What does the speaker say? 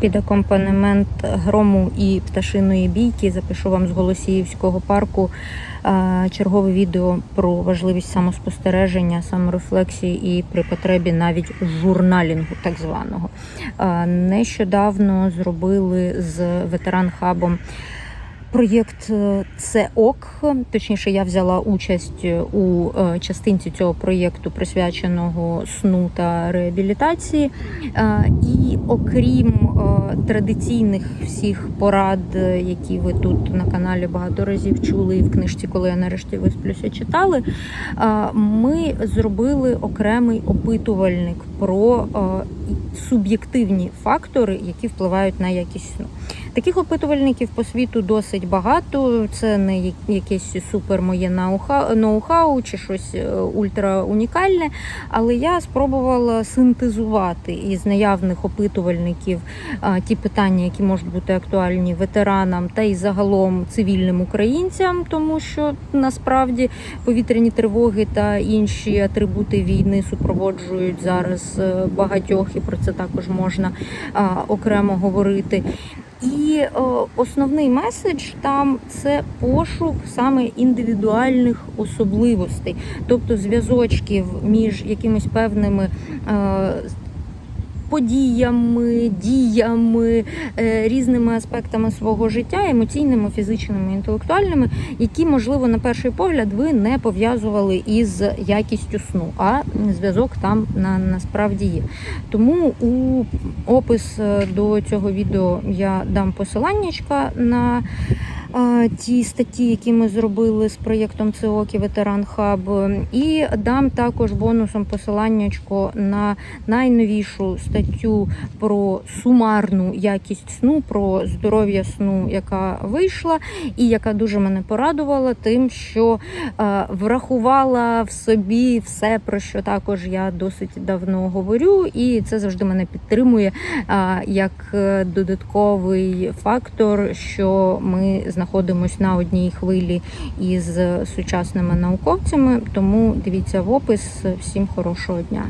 Під акомпанемент грому і пташиної бійки запишу вам з Голосіївського парку е, чергове відео про важливість самоспостереження, саморефлексії і при потребі навіть журналінгу, так званого. Е, Нещодавно зробили з ветеран хабом. Проєкт е, це ок. Точніше, я взяла участь у е, частинці цього проєкту, присвяченого сну та реабілітації. Е, І окрім е, традиційних всіх порад, е, які ви тут на каналі багато разів чули, і в книжці, коли я нарешті висплюся, читали, е, ми зробили окремий опитувальник про е, суб'єктивні фактори, які впливають на якість сну. Таких опитувальників по світу досить багато. Це не якесь супер моє ноу-хау чи щось е, ультра унікальне. Але я спробувала синтезувати із наявних опитувальників ті питання, які можуть бути актуальні ветеранам та й загалом цивільним українцям, тому що насправді повітряні тривоги та інші атрибути війни супроводжують зараз е, багатьох, і про це також можна окремо говорити. І о, основний меседж там це пошук саме індивідуальних особливостей, тобто зв'язочків між якимись певними. Подіями, діями, е, різними аспектами свого життя, емоційними, фізичними, інтелектуальними, які, можливо, на перший погляд ви не пов'язували із якістю сну, а зв'язок там на, насправді є. Тому у опис е, до цього відео я дам посиланнячка на ті статті, які ми зробили з проєктом ЦОКі Ветеран Хаб, і дам також бонусом посиланнячко на найновішу статтю про сумарну якість сну, про здоров'я сну, яка вийшла, і яка дуже мене порадувала, тим, що врахувала в собі все, про що також я досить давно говорю, і це завжди мене підтримує як е, додатковий фактор, що ми знаходимося на одній хвилі із сучасними науковцями. Тому дивіться в опис. Всім хорошого дня.